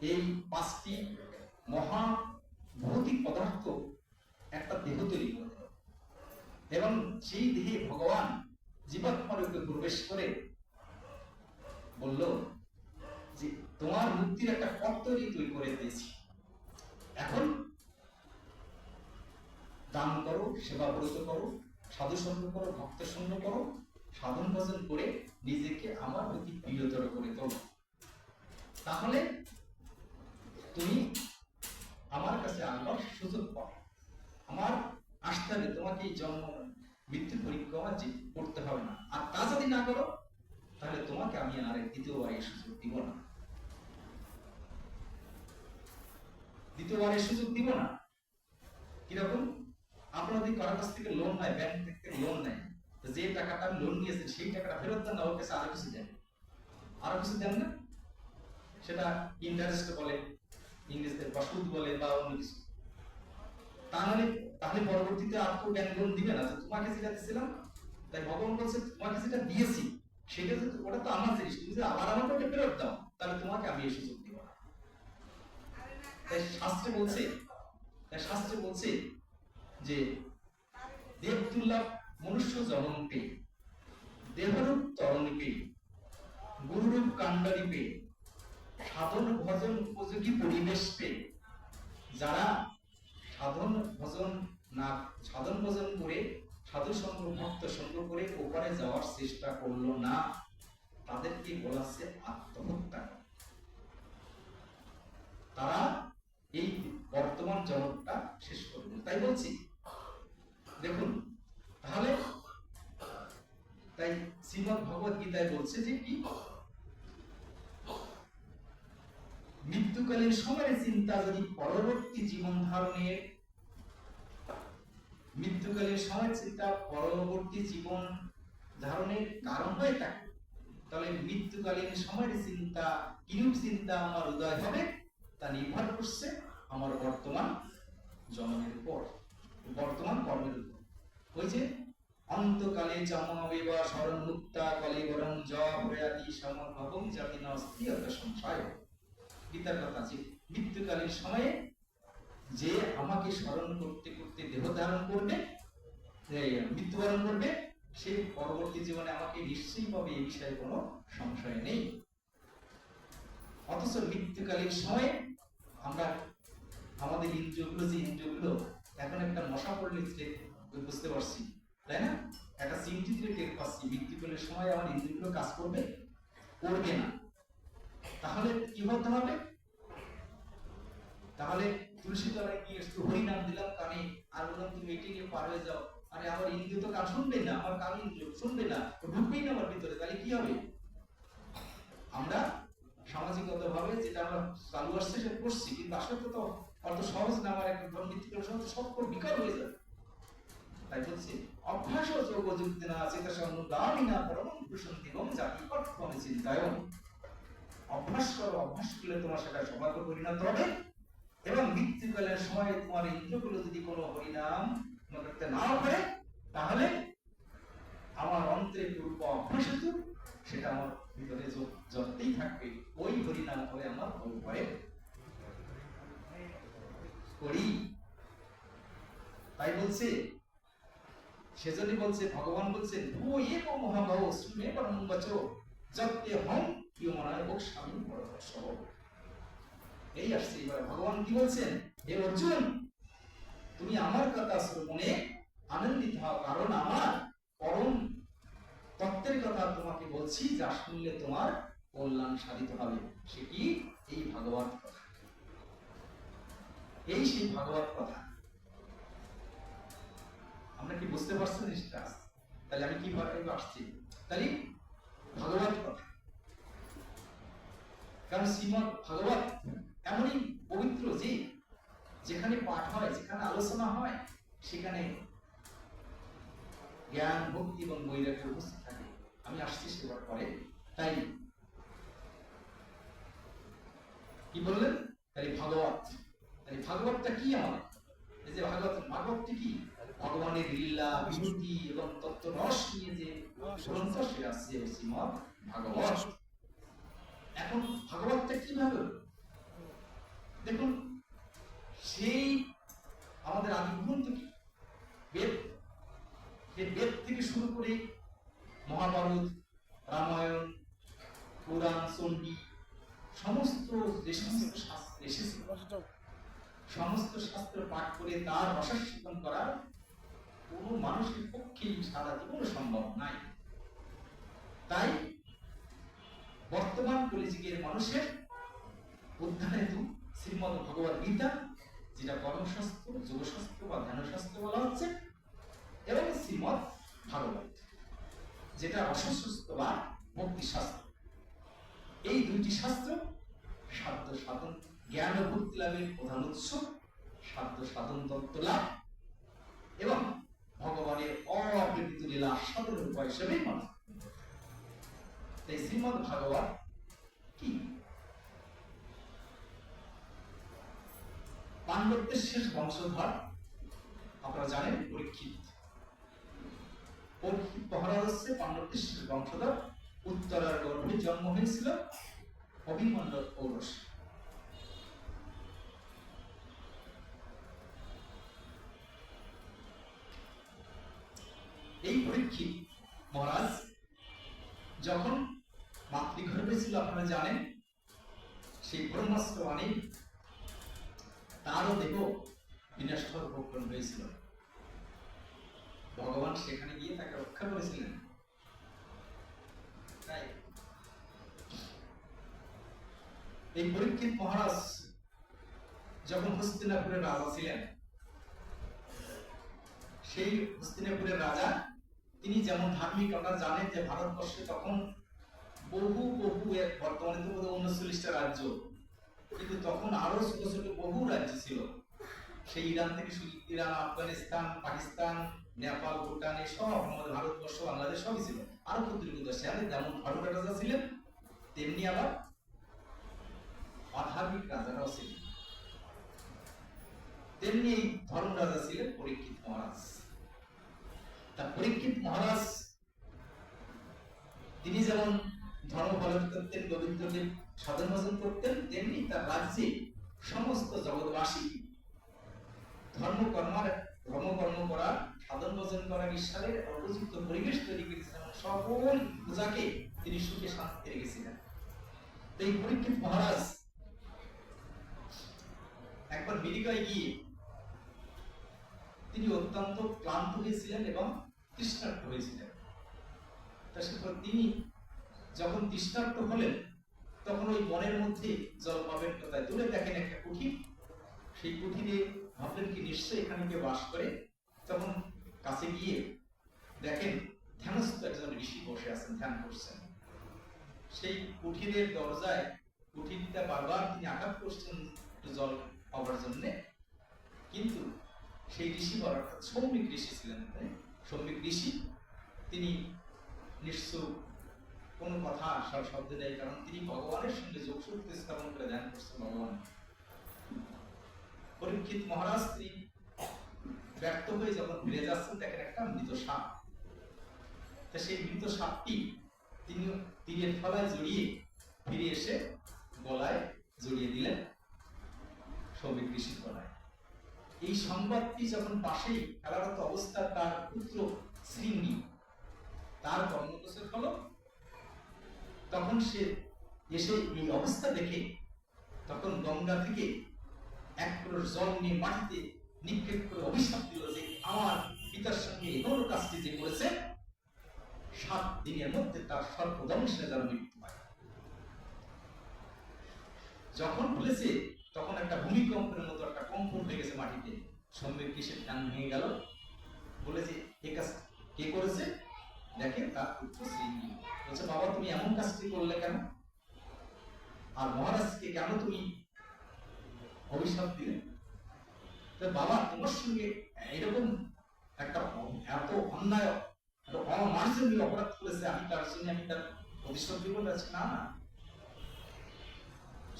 এই পাঁচটি মহা ভৌতিক পদার্থ একটা দেহ তৈরি করে এবং সেই দেহে ভগবান জীবাত্মার রূপে প্রবেশ করে বলল যে, তোমার মুক্তির একটা পথ তৈরি করে দিয়েছি। এখন দান করো, সেবা ব্রত করো, সাধু সঙ্গ করো, ভক্ত সঙ্গ করো, সাধন ভজন করে নিজেকে আমার প্রতি প্রিয়তর করে তোলো। তাহলে তুমি আমার কাছে আসবার সুযোগ পাও। আমার আসতে হবে তোমাকে এই জন্ম, মৃত্যু পরিক্রমা করতে হবে না। আর তা যদি না করো, তাহলে তোমাকে আমি আর দ্বিতীয়বার এই সুযোগ দিব না। দ্বিতীয়বার এই সুযোগ দিব না? কীরকম? আপনারা যদি কারোর কাছ থেকে লোন নেয় ব্যাংক থেকে লোন নেয়, তো যে টাকাটা লোন নিয়েছেন, সেই টাকাটা ফেরত দেন না, ওর কাছে আরও কিছু দেন। আরও কিছু দেন না? সেটা ইন্টারেস্ট বলে ইংরেজিতে বা সুদ বলে বা অন্য কিছু। তাহলে তাহলে পরবর্তীতে আর তো ব্যাংক লোন দিবে না। তো তোমাকে যেটা দিয়েছিলাম, তাই ভগবান বলছে, তোমাকে যেটা দিয়েছি, সেটা ওটা তো আমার জিনিস। তুমি যদি আবার আমাকে ওটা ফেরত দাও, তাহলে তোমাকে আমি এই সুযোগ দিব না। তাই শাস্ত্রে বলছে, তাই শাস্ত্রে বলছে যে দেব দুর্লভ মনুষ্য পেয়ে দেহরূপ তরণ গুরুরূপ কাণ্ডারি পেয়ে সাধন ভজন উপযোগী পরিবেশ পেয়ে যারা সাধন ভজন না, সাধন ভজন করে, সাধু সঙ্গ, ভক্ত সঙ্গ করে ওপারে যাওয়ার চেষ্টা করল না, তাদেরকে বলা হচ্ছে আত্মহত্যা। তারা এই বর্তমান জগৎটা শেষ করে দিল তাই বলছি, দেখুন, তাহলে তাই শ্রীমদ ভগবত গীতায় বলছে যে কি মৃত্যুকালীন সময়ের চিন্তা যদি পরবর্তী জীবন ধারণের মৃত্যুকালীন সময়ের চিন্তা পরবর্তী জীবন ধারণের কারণ হয়ে থাকে, তাহলে মৃত্যুকালীন সময়ের চিন্তা, কিরূপ চিন্তা আমার উদয় হবে তা নির্ভর করছে আমার বর্তমান জন্মের উপর বর্তমান কর্মের উপর। ওই যে অন্তকালে চমবিবা শরণ মুক্তা কলিবরং জ প্রয়াতি সমভবং জাতি নস্তিয়ত সংশয়। গীতার কথা আছে মৃত্যুকালীন সময়ে যে আমাকে স্মরণ করতে করতে দেহ ধারণ করবে মৃত্যুবরণ করবে, সে পরবর্তী জীবনে আমাকে নিশ্চয়ই পাবে, এই বিষয়ে কোনো সংশয় নেই। অথচ মৃত্যুকালীন সময়ে আমরা আমাদের ইন্দ্রিয়গুলো যে ইন্দ্রিয়গুলো, এখন একটা মশা পড়লে বুঝতে পারছি, তাই না? একটা চিন্তিত টের পাচ্ছি, মৃত্যুকালীন সময় আমার ইন্দ্রিয়গুলো কাজ করবে? করবে না। তাহলে কি হতে হবে? তাহলে তুলসী তলায় গিয়ে একটু হরি নাম দিলাম কানে, আর বললাম, তুমি এটি নিয়ে পার হয়ে যাও। আরে, আমার ইন্দ্রিয় তো কান শুনবে না, আমার কান ইন্দ্রিয় শুনবে না ঢুকবেই না আমার ভিতরে, তাহলে কি হবে? আমরা সামাজিকগত ভাবে যেটা আমরা চালু আসছে করছি, কিন্তু আসলে তো অত সহজ না, আমার একটা সব হয়ে যাবে। তাই বলছি, অভ্যাস যোগ যুক্তি না চেতা না, পরম প্রশান্তি জাতি চিন্তায়ন অভ্যাস করো, অভ্যাস করলে তোমার সেটা স্বভাবে পরিণত হবে। এবং মৃত্যুকালের সময় তোমার ইন্দ্রগুলো যদি কোনো হরিনাম করতে নাও পারে তাহলে আমার অন্তরে পূর্ব অভ্যাসিত সেটা আমার ভিতরে জড়তেই থাকবে, ওই হরিনাম করে আমার ভোগ করে। করি। তাই বলছে সেজন্যই বলছে, ভগবান বলছেন, ভূ এব মহাবাহ শুনে পরম বচ, যত্তে হম প্রিয় মনায় ওক স্বামী পরমর্শব এই আসছে, এবার ভগবান কি বলছেন? হে অর্জুন, তুমি আমার কথা শ্রবণে আনন্দিত হও, কারণ আমার পরম তত্ত্বের কথা তোমাকে বলছি যা শুনলে তোমার কল্যাণ সাধিত হবে। সে কি? এই ভাগবত কথা। এই সেই ভাগবত কথা। আমরা কি বুঝতে পারছি জিনিসটা? তাহলে আমি কি ভাবে আসছি? তাহলে ভাগবত কথা। কারণ শ্রীমদ ভাগবত এমনই পবিত্র যে যেখানে পাঠ হয়, যেখানে আলোচনা হয়, সেখানে জ্ঞান, ভক্তি এবং বৈরাগ্য উপস্থিত থাকে। আমি আসছি সেবার পরে। তাই কি বললেন? তাই ভাগবত। তাই ভাগবতটা কি আমার এই যে ভাগবত ভাগবতটি কি? ভগবানের লীলা বিভূতি এবং তত্ত্ব রস নিয়ে যে গ্রন্থ, সেটা আছে শ্রীমদ ভাগবত। এখন ভাগবতটা কীভাবে? দেখুন, সেই আমাদের আদি গ্রন্থ কি বেদ এই বেদ থেকে শুরু করে মহাভারত, রামায়ণ, পুরাণ, চণ্ডী, সমস্ত সমস্ত শাস্ত্র এসেছে সমস্ত শাস্ত্র পাঠ করে তার রসাস্বাদন করা কোনো মানুষের পক্ষেই সারা জীবন সম্ভব নাই। তাই বর্তমান কলিযুগের মানুষের হেতু শ্রীমদ ভগবত গীতা, যেটা কর্মশাস্ত্র যোগশাস্ত্র বা ধ্যানশাস্ত্র বলা হচ্ছে, এবং শ্রীমদ ভাগবত, যেটা রসশাস্ত্র বা ভক্তি শাস্ত্র এই দুইটি শাস্ত্র, সাধ্য সাধন, জ্ঞান ও ভক্তি লাভের প্রধান উৎস, সাধ্য সাধন তত্ত্ব লাভ, এবং ভগবানের অপ্রেরিত লীলা আস্বাদনের উপায় হিসেবেই মানা। তাই শ্রীমদ ভাগবত কি? পাণ্ডবদের শেষ বংশধর, আপনারা জানেন, পরীক্ষিত। পরীক্ষিত মহারাজ হচ্ছে পাণ্ডবদের শেষ বংশধর। উত্তরার গর্ভে জন্ম হয়েছিল অভিমন্ডল ঔরস। তারও দেহ বিনষ্ট উপক্রম হয়েছিল ভগবান সেখানে গিয়ে তাকে রক্ষা করেছিলেন। এই পরীক্ষিত মহারাজ যখন হস্তিনাপুরের রাজা ছিলেন, সেই হস্তিনাপুরের রাজা, তিনি যেমন ধার্মিক, আপনারা জানেন যে ভারতবর্ষে তখন বহু বহু এক বর্তমানে তো উনচল্লিশটা রাজ্য। কিন্তু তখন আরও ছোট বহু রাজ্য ছিল। সেই ইরান থেকে শুরু ইরান, আফগানিস্তান, পাকিস্তান, নেপাল, ভুটান, এই সব আমাদের ভারতবর্ষ, বাংলাদেশ সবই ছিল। আরও প্রতিনিধিত্ব সেখানে যেমন ধর্ম রাজা ছিলেন, তেমনি আবার অধার্মিক রাজারাও ছিলেন। তেমনি এই ধর্ম রাজা ছিলেন পরীক্ষিত মহারাজ। তা পরীক্ষিত মহারাজ, তিনি যেমন ধর্ম পালন করতেন গোবিন্দকে সাধন ভজন করতেন, তেমনি তার রাজ্যে সমস্ত জগৎবাসী ধর্ম কর্মার, ধর্ম কর্ম করা, সাধন ভজন করার ঈশ্বরের উপযুক্ত পরিবেশ তৈরি করেছিলেন। সকল পূজাকে তিনি সুখে শান্তিতে রেখেছিলেন। এই পরীক্ষিত মহারাজ একবার মেডিকায় গিয়ে তিনি অত্যন্ত ক্লান্ত হয়েছিলেন এবং তৃষ্ণার্ত হয়েছিলেন। তা তিনি যখন তৃষ্ণার্ত হলেন তখন ওই মনের মধ্যে জল পাবেন কোথায় দূরে দেখেন একটা কুঠির সেই কুঠিরে ভাবলেন কি, নিশ্চয়ই এখানে কেউ বাস করে। তখন কাছে গিয়ে দেখেন ধ্যানস্থ একজন ঋষি বসে আছেন, ধ্যান করছেন। সেই কুঠিরের দরজায় কুঠিরটা বারবার তিনি আঘাত করছেন একটু জল পাওয়ার জন্য। কিন্তু সেই ঋষিবর অর্থাৎ সৌমিক ঋষি ছিলেন সৌমিক ঋষি, তিনি নিশ্চয় কোন কথা আসার শব্দ নেই, কারণ তিনি ভগবানের সঙ্গে যোগসূত্র স্থাপন করে ধ্যান করছেন ভগবান। পরীক্ষিত মহারাজ তিনি ব্যর্থ হয়ে যখন ফিরে যাচ্ছেন, দেখেন একটা মৃত সাপ। তা সেই মৃত সাপটি তিনি তীরের ফলায় জড়িয়ে ফিরে এসে গলায় জড়িয়ে দিলেন সৌমিক ঋষির গলায়। এই সংবাদটি যখন পাশেই খেলারত অবস্থা তার পুত্র শ্রীনি তার কর্মকোষের ফল তখন সে এসে এই অবস্থা দেখে তখন গঙ্গা থেকে এক কলস জল নিয়ে মাটিতে নিক্ষেপ করে অভিশাপ দিল যে আমার পিতার সঙ্গে এমন কাজটি যে করেছে, সাত দিনের মধ্যে তার সর্বদংশে যেন মৃত্যু হয়। যখন বলেছে, তখন একটা ভূমিকম্পের মতো একটা কম্পন হয়ে গেছে মাটিতে। সম্যক কিসের? ধ্যান ভেঙে গেল। বলে যে এ কে করেছে? দেখে তার পুত্র শ্রীঙ্গি বলছে, বাবা, তুমি এমন কাজটি করলে কেন? আর মহারাজকে কেন তুমি অভিশাপ দিলে? বাবা, তোমার সঙ্গে এরকম একটা এত অন্যায় এত অমার্জনীয় অপরাধ করেছে, আমি তার জন্য আমি তার প্রতিশোধ দিব? না না।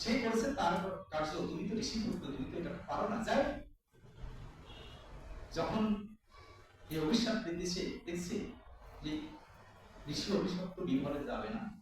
সে করেছে, তার কার্য তুমি তো ঋষি পুত্র তুমি তো এটা পারো না, যাই যখন এই অভিশাপ দিতেছে দেখছে যে ঋষি অভিশপ্ত বিফলে যাবে না।